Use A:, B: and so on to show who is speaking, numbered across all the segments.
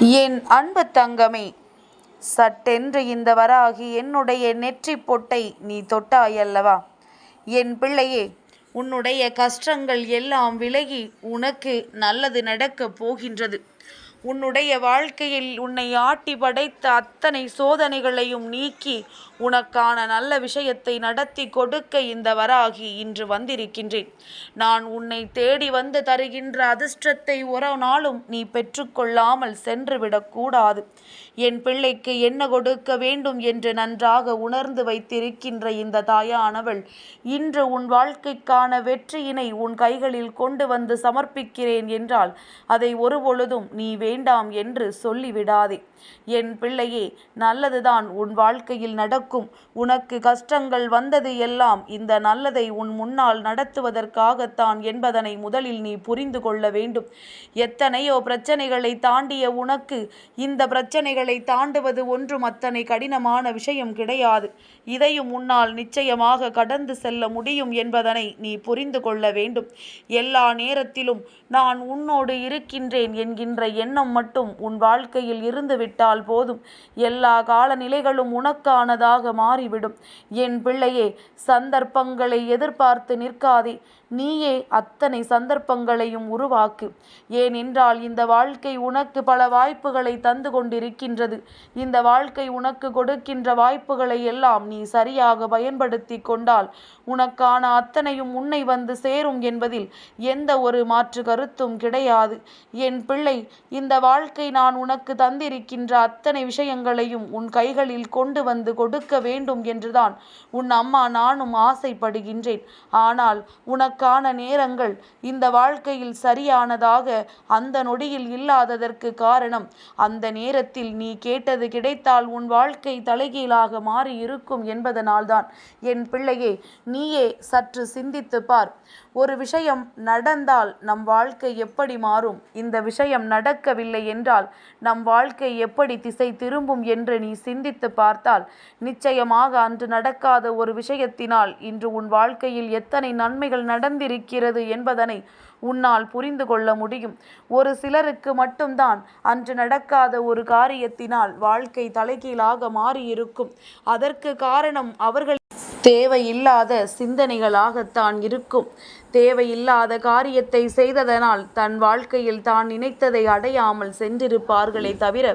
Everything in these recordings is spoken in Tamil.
A: என் அன்பு தங்கமே சட்டென்று இந்த வராகி என்னுடைய நெற்றி பொட்டை நீ தொட்டாயல்லவா? என் பிள்ளையே உன்னுடைய கஷ்டங்கள் எல்லாம் விலகி உனக்கு நல்லது நடக்கப் போகின்றது. உன்னுடைய வாழ்க்கையில் உன்னை ஆட்டி படைத்த அத்தனை சோதனைகளையும் நீக்கி உனக்கான நல்ல விஷயத்தை நடத்தி கொடுக்க இந்த வராகி இன்று வந்திருக்கின்றேன். நான் உன்னை தேடி வந்து தருகின்ற அதிர்ஷ்டத்தை ஒரு நாளும் நீ பெற்றுக்கொள்ளாமல் சென்று விடக்கூடாது. என் பிள்ளைக்கு என்ன கொடுக்க வேண்டும் என்று நன்றாக உணர்ந்து வைத்திருக்கின்ற இந்த தாயானவள் இன்று உன் வாழ்க்கைக்கான வெற்றியினை உன் கைகளில் கொண்டு வந்து சமர்ப்பிக்கிறேன் என்றால் அதை ஒருபொழுதும் நீ வேண்டாம் என்று சொல்லிவிடாதே. என் பிள்ளையே நல்லதுதான் உன் வாழ்க்கையில் நடக்கும். உனக்கு கஷ்டங்கள் வந்தது எல்லாம் இந்த நல்லதை உன் முன்னால் நடத்துவதற்காகத்தான் என்பதனை முதலில் நீ புரிந்து கொள்ள வேண்டும். எத்தனையோ பிரச்சனைகளை தாண்டிய உனக்கு இந்த பிரச்சனைகள் தாண்டுவது ஒன்றும் அத்தனை கடினமான விஷயம் கிடையாது. இதையும் உன்னால் நிச்சயமாக கடந்து செல்ல முடியும் என்பதனை நீ புரிந்து கொள்ள வேண்டும். எல்லா நேரத்திலும் நான் உன்னோடு இருக்கின்றேன் என்கின்ற எண்ணம் மட்டும் உன் வாழ்க்கையில் இருந்துவிட்டால் போதும். எல்லா காலநிலைகளும் உனக்கானதாக மாறிவிடும். என் பிள்ளையே சந்தர்ப்பங்களை எதிர்பார்த்து நிற்காதே. நீயே அத்தனை சந்தர்ப்பங்களையும் உருவாக்கு. ஏனென்றால் இந்த வாழ்க்கை உனக்கு பல வாய்ப்புகளை தந்து கொண்டிருக்கின்றது. இந்த வாழ்க்கை உனக்கு கொடுக்கின்ற வாய்ப்புகளை எல்லாம் நீ சரியாக பயன்படுத்தி கொண்டால் உனக்கான அத்தனையும் உன்னை வந்து சேரும் என்பதில் எந்த ஒரு மாற்று கருத்தும் கிடையாது. என் பிள்ளை இந்த வாழ்க்கை நான் உனக்கு தந்திருக்கின்ற அத்தனை விஷயங்களையும் உன் கைகளில் கொண்டு வந்து கொடுக்க வேண்டும் என்றுதான் உன் அம்மா நானும் ஆசைப்படுகின்றேன். ஆனால் உனக்கு அதற்கான நேரங்கள் இந்த வாழ்க்கையில் சரியானதாக அந்த நொடியில் இல்லாததற்கு காரணம். அந்த நேரத்தில் நீ கேட்டது கிடைத்தால் உன் வாழ்க்கை தலைகீழாக மாறி இருக்கும் என்பதனால்தான். என் பிள்ளையே நீயே சற்று சிந்தித்து பார். ஒரு விஷயம் நடந்தால் நம் வாழ்க்கை எப்படி மாறும்? இந்த விஷயம் நடக்கவில்லை என்றால் நம் வாழ்க்கை எப்படி திசை திரும்பும் என்று நீ சிந்தித்து பார்த்தால் நிச்சயமாக அன்று நடக்காத ஒரு விஷயத்தினால் இன்று உன் வாழ்க்கையில் எத்தனை நன்மைகள் நட நடந்திருக்கிறது என்பதனை உன்னால் புரிந்து கொள்ள முடியும். ஒரு சிலருக்கு மட்டும்தான் அன்று நடக்காத ஒரு காரியத்தினால் வாழ்க்கை தலைகீழாக மாறியிருக்கும். அதற்கு காரணம் அவர்கள் தேவையில்லாத சிந்தனைகளாகத்தான் இருக்கும். தேவையில்லாத காரியத்தை செய்ததனால் தன் வாழ்க்கையில் தான் நினைத்ததை அடையாமல் சென்றிருப்பார்களே தவிர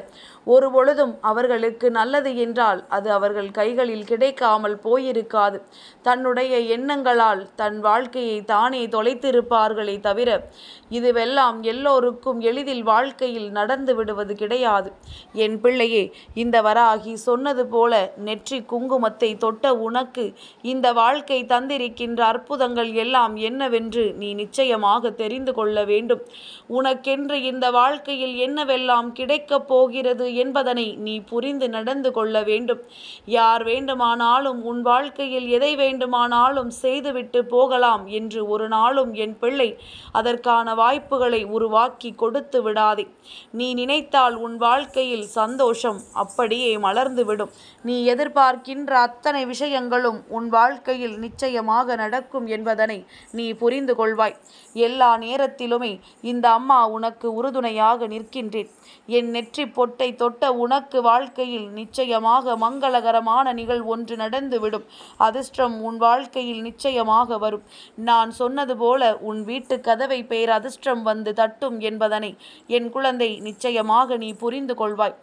A: ஒரு பொழுதும் அவர்களுக்கு நல்லது என்றால் அது அவர்கள் கைகளில் கிடைக்காமல் போயிருக்காது. தன்னுடைய எண்ணங்களால் தன் வாழ்க்கையை தானே தொலைத்திருப்பார்களே தவிர இதுவெல்லாம் எல்லோருக்கும் எளிதில் வாழ்க்கையில் நடந்து விடுவது கிடையாது. என் பிள்ளையே இந்த வராகி சொன்னது போல நெற்றி குங்குமத்தை தொட்ட உனக்கு இந்த வாழ்க்கை தந்திருக்கின்ற அற்புதங்கள் எல்லாம் என்னவென்று நீ நிச்சயமாக தெரிந்து கொள்ள வேண்டும். உனக்கென்று இந்த வாழ்க்கையில் என்னவெல்லாம் கிடைக்கப் போகிறது என்பதனை நீ புரிந்து நடந்து கொள்ள வேண்டும். யார் வேண்டுமானாலும் உன் வாழ்க்கையில் எதை வேண்டுமானாலும் செய்துவிட்டு போகலாம் என்று ஒரு நாளும் என் பிள்ளை அதற்கான வாய்ப்புகளை உருவாக்கி கொடுத்து விடாதே. நீ நினைத்தால் உன் வாழ்க்கையில் சந்தோஷம் அப்படியே மலர்ந்துவிடும் நீ எதிர்பார்க்கின்ற அத்தனை விஷயங்களும் உன் வாழ்க்கையில் நிச்சயமாக நடக்கும் என்பதனை நீ புரிந்து கொள்வாய். எல்லா நேரத்திலுமே இந்த அம்மா உனக்கு உறுதுணையாக நிற்கின்றேன். என் நெற்றி பொட்டை தொட்ட உனக்கு வாழ்க்கையில் நிச்சயமாக மங்களகரமான நிகழ் ஒன்று நடந்துவிடும். அதிர்ஷ்டம் உன் வாழ்க்கையில் நிச்சயமாக வரும். நான் சொன்னது போல உன் வீட்டு கதவை பேர் அதிர்ஷ்டம் வந்து தட்டும் என்பதனை என் குழந்தை நிச்சயமாக நீ புரிந்து கொள்வாய்.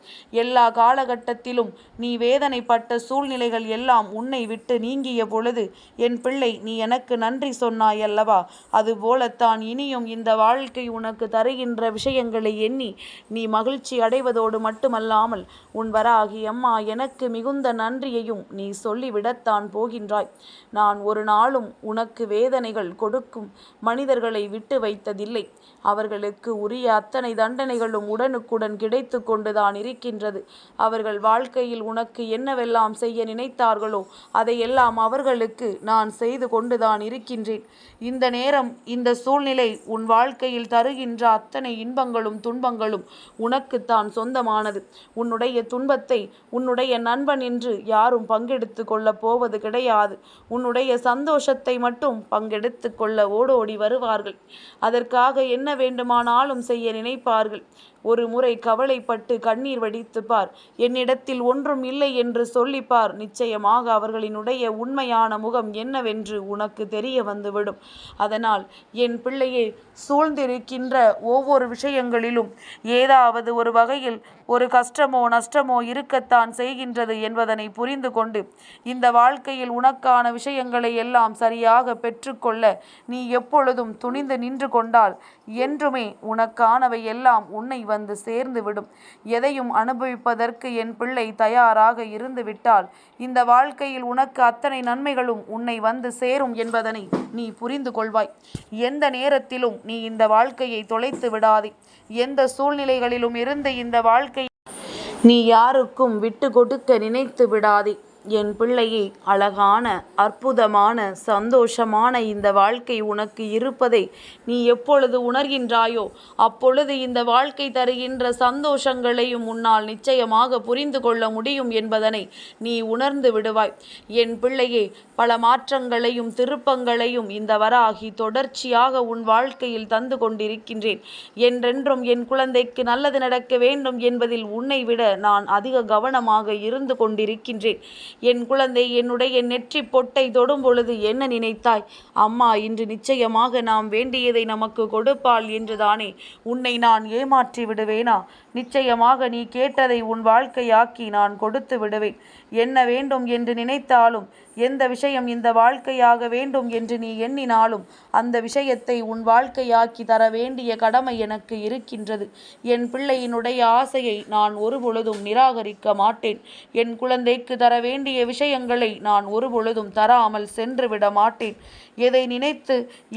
A: எல்லா காலகட்டத்திலும் நீ வேதனைப்பட்ட சூழ்நிலைகள் எல்லாம் உன்னை விட்டு நீங்கிய பொழுது என் பிள்ளை நீ எனக்கு நன்றி சொன்னாய் அல்லவா? அதுபோலத்தான் இனியும் இந்த வாழ்க்கை உனக்கு தருகின்ற விஷயங்களை எண்ணி நீ மகிழ்ச்சி அடைவதோடு மட்டும் மட்டுமல்லாமல் உன் வராகி அம்மா எனக்கு மிகுந்த நன்றியையும் நீ சொல்லிவிடத்தான் போகின்றாய். நான் ஒரு நாளும் உனக்கு வேதனைகள் கொடுக்கும் மனிதர்களை விட்டு வைத்ததில்லை. அவர்களுக்கு உரிய அத்தனை தண்டனைகளும் உடனுக்குடன் கிடைத்து கொண்டுதான் இருக்கின்றது. அவர்கள் வாழ்க்கையில் உனக்கு என்னவெல்லாம் செய்ய நினைத்தார்களோ அதையெல்லாம் அவர்களுக்கு நான் செய்து கொண்டுதான் இருக்கின்றேன். இந்த நேரம் இந்த சூழ்நிலை உன் வாழ்க்கையில் தருகின்ற அத்தனை இன்பங்களும் துன்பங்களும் உனக்குத்தான் சொந்தமானது. உன்னுடைய துன்பத்தை உன்னுடைய நண்பன் என்று யாரும் பங்கெடுத்து கொள்ளப் போவது கிடையாது. உன்னுடைய சந்தோஷத்தை மட்டும் பங்கெடுத்து கொள்ள ஓடோடி வருவார்கள். அதற்காக என்ன வேண்டுமானாலும் செய்ய நினைப்பார்கள். ஒரு முறை கவலைப்பட்டு கண்ணீர் வடித்து பார். என்னிடத்தில் ஒன்றும் இல்லை என்று சொல்லிப்பார் நிச்சயமாக அவர்களினுடைய உண்மையான முகம் என்னவென்று உனக்கு தெரிய வந்துவிடும். அதனால் என் பிள்ளையை சூழ்ந்திருக்கின்ற ஒவ்வொரு விஷயங்களிலும் ஏதாவது ஒரு வகையில் ஒரு கஷ்டமோ நஷ்டமோ இருக்கத்தான் செய்கின்றது என்பதனை புரிந்து கொண்டு இந்த வாழ்க்கையில் உனக்கான விஷயங்களை எல்லாம் சரியாக பெற்றுக்கொள்ள நீ எப்பொழுதும் துணிந்து நின்று கொண்டால் என்றுமே உனக்கானவை எல்லாம் உன்னை வந்து சேர்ந்து விடும். எதையும் அனுபவிப்பதற்கு என் பிள்ளை தயாராக இருந்து விட்டால் இந்த வாழ்க்கையில் உனக்கு அத்தனை நன்மைகளும் உன்னை வந்து சேரும் என்பதனை நீ புரிந்து கொள்வாய். எந்த நேரத்திலும் நீ இந்த வாழ்க்கையை தொலைத்து விடாதே. எந்த சூழ்நிலைகளிலும் இருந்து இந்த வாழ்க்கை நீ யாருக்கும் விட்டு கொடுக்க நினைத்து விடாதே. என் பிள்ளையே அழகான அற்புதமான சந்தோஷமான இந்த வாழ்க்கை உனக்கு இருப்பதை நீ எப்பொழுது உணர்கின்றாயோ அப்பொழுது இந்த வாழ்க்கை தருகின்ற சந்தோஷங்களையும் உன்னால் நிச்சயமாக புரிந்து கொள்ள முடியும் என்பதனை நீ உணர்ந்து விடுவாய். என் பிள்ளையே பல மாற்றங்களையும் திருப்பங்களையும் இந்த வராகி தொடர்ச்சியாக உன் வாழ்க்கையில் தந்து கொண்டிருக்கின்றேன். என்றென்றும் என் குழந்தைக்கு நல்லது நடக்க வேண்டும் என்பதில் உன்னை விட நான் அதிக கவனமாக இருந்து கொண்டிருக்கின்றேன். என் குழந்தை என்னுடைய நெற்றி பொட்டை தொடும் பொழுது என்ன நினைத்தாய்? அம்மா இன்று நிச்சயமாக நாம் வேண்டியதை நமக்கு கொடுப்பாள் என்றுதானே? உன்னை நான் ஏமாற்றி விடுவேனா? நிச்சயமாக நீ கேட்டதை உன் வாழ்க்கையாக்கி நான் கொடுத்து விடுவேன். என்ன வேண்டும் என்று நினைத்தாலும் எந்த விஷயம் இந்த வாழ்க்கையாக வேண்டும் என்று நீ எண்ணினாலும் அந்த விஷயத்தை உன் வாழ்க்கையாக்கி தர வேண்டிய கடமை எனக்கு இருக்கின்றது. என் பிள்ளையினுடைய ஆசையை நான் ஒருபொழுதும் நிராகரிக்க மாட்டேன். என் குழந்தைக்கு தர வேண்டிய விஷயங்களை நான் ஒருபொழுதும் தராமல் சென்று விட மாட்டேன். எதை நினைத்து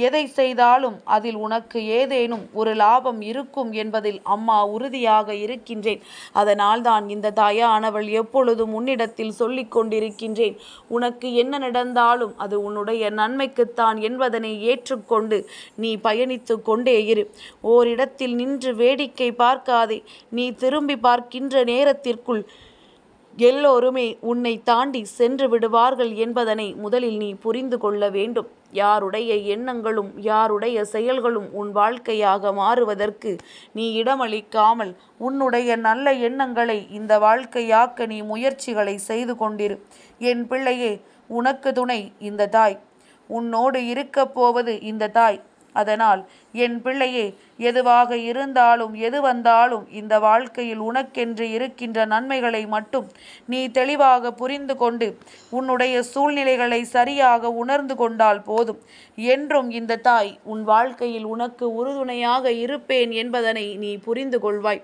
A: எதை செய்தாலும் அதில் உனக்கு ஏதேனும் ஒரு லாபம் இருக்கும் என்பதில் அம்மா உறுதியாக இருக்கின்றேன். அதனால் தான் இந்த தாயானவள் எப்பொழுதும் உன்னிடத்தில் சொல்லிக் கொண்டிருக்கின்றேன். உனக்கு என்ன நடந்தாலும் அது உன்னுடைய நன்மைக்குத்தான் என்பதனை ஏற்றுக்கொண்டு நீ பயணித்து கொண்டே இரு. ஓரிடத்தில் நின்று வேடிக்கை பார்க்காதே. நீ திரும்பி பார்க்கின்ற நேரத்திற்குள் எல்லோருமே உன்னை தாண்டி சென்று விடுவார்கள் என்பதனை முதலில் நீ புரிந்து கொள்ள வேண்டும். யாருடைய எண்ணங்களும் யாருடைய செயல்களும் உன் வாழ்க்கையாக மாறுவதற்கு நீ இடமளிக்காமல் உன்னுடைய நல்ல எண்ணங்களை இந்த வாழ்க்கையாக்க நீ முயற்சிகளை செய்து கொண்டிரு. என் பிள்ளையே உனக்கு துணை இந்த தாய். உன்னோடு இருக்கப் போவது இந்த தாய். அதனால் என் பிள்ளையே எதுவாக இருந்தாலும் எது வந்தாலும் இந்த வாழ்க்கையில் உனக்கென்று இருக்கின்ற நன்மைகளை மட்டும் நீ தெளிவாக புரிந்து கொண்டு உன்னுடைய சூழ்நிலைகளை சரியாக உணர்ந்து கொண்டால் போதும். என்றும் இந்த தாய் உன் வாழ்க்கையில் உனக்கு உறுதுணையாக இருப்பேன் என்பதனை நீ புரிந்து கொள்வாய்.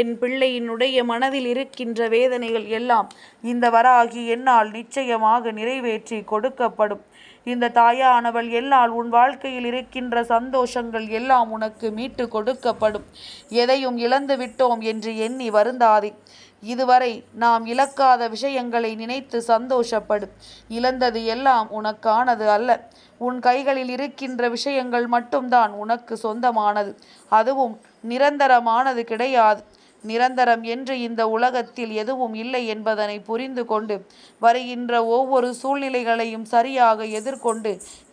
A: என் பிள்ளையினுடைய மனதில் இருக்கின்ற வேதனைகள் எல்லாம் இந்த வராகி என்னால் நிச்சயமாக நிறைவேற்றி கொடுக்கப்படும். இந்த தாயானவள் எல்லால் உன் வாழ்க்கையில் இருக்கின்ற சந்தோஷங்கள் எல்லாம் உனக்கு மீட்டு கொடுக்கப்படும். எதையும் இழந்து விட்டோம் என்று எண்ணி வருந்தாதே. இதுவரை நாம் இழக்காத விஷயங்களை நினைத்து சந்தோஷப்படும் இழந்தது எல்லாம் உனக்கானது அல்ல. உன் கைகளில் இருக்கின்ற விஷயங்கள் மட்டும்தான் உனக்கு சொந்தமானது. அதுவும் நிரந்தரமானது கிடையாது. நிரந்தரம் என்று இந்த உலகத்தில் எதுவும் இல்லை என்பதனை புரிந்து கொண்டு வருகின்ற ஒவ்வொரு சூழ்நிலைகளையும் சரியாக எதிர்கொண்டு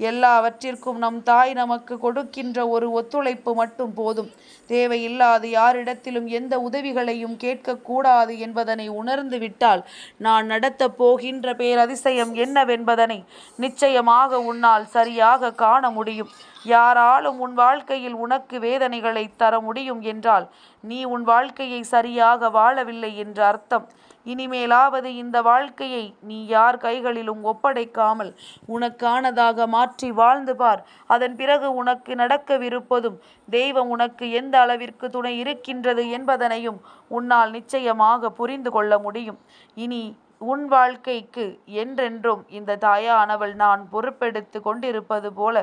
A: எல்லாவற்றிற்கும் நம் தாய் நமக்கு கொடுக்கின்ற ஒரு ஒத்துழைப்பு மட்டும் போதும். தேவையில்லாது யாரிடத்திலும் எந்த உதவிகளையும் கேட்கக்கூடாது என்பதனை உணர்ந்து விட்டால் நான் நடத்தப் போகின்ற பேரதிசயம் என்னவென்பதனை நிச்சயமாக உன்னால் சரியாக காண முடியும். யாராலும் உன் வாழ்க்கையில் உனக்கு வேதனைகளை தர முடியும் என்றால் நீ உன் வாழ்க்கையை சரியாக வாழவில்லை என்று அர்த்தம். இனிமேலாவது இந்த வாழ்க்கையை நீ யார் கைகளிலும் ஒப்படைக்காமல் உனக்கானதாக மாற்றி வாழ்ந்து பார். அதன் பிறகு உனக்கு நடக்கவிருப்பதும் தெய்வம் உனக்கு எந்த அளவிற்கு துணை இருக்கின்றது என்பதனையும் உன்னால் நிச்சயமாக புரிந்து கொள்ள முடியும். இனி உன் வாழ்க்கைக்கு என்றென்றும் இந்த தாயானவள் நான் பொறுப்பெடுத்து கொண்டிருப்பது போல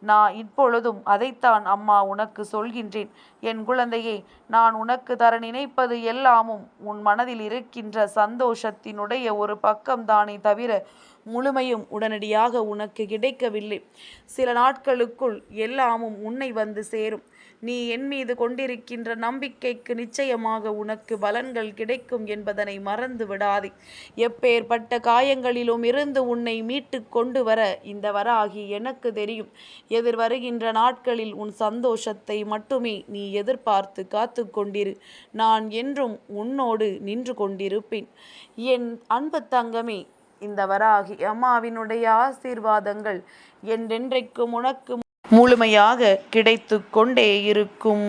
A: நான் இப்பொழுதும் அதைத்தான் அம்மா உனக்கு சொல்கின்றேன். என் குழந்தையே நான் உனக்கு தர நினைப்பது எல்லாமும் உன் மனதில் இருக்கின்ற சந்தோஷத்தினுடைய ஒரு பக்கம்தானே தவிர முழுமையும் உடனடியாக உனக்கு கிடைக்கவில்லை. சில நாட்களுக்குள் எல்லாமும் உன்னை வந்து சேரும். நீ என் மீது கொண்டிருக்கின்ற நம்பிக்கைக்கு நிச்சயமாக உனக்கு பலன்கள் கிடைக்கும் என்பதனை மறந்து விடாதே. எப்பேற்பட்ட காயங்களிலும் இருந்து உன்னை மீட்டு கொண்டு வர இந்த வராகி எனக்கு தெரியும். எதிர் வருகின்ற நாட்களில் உன் சந்தோஷத்தை மட்டுமே நீ எதிர்பார்த்து காத்து கொண்டிரு நான் என்றும் உன்னோடு நின்று கொண்டிருப்பேன். என் அன்பு தங்கமே இந்த வராகி அம்மாவினுடைய ஆசீர்வாதங்கள் என்றென்றைக்கும் உனக்கு முழுமையாக கிடைத்து கொண்டே இருக்கும்.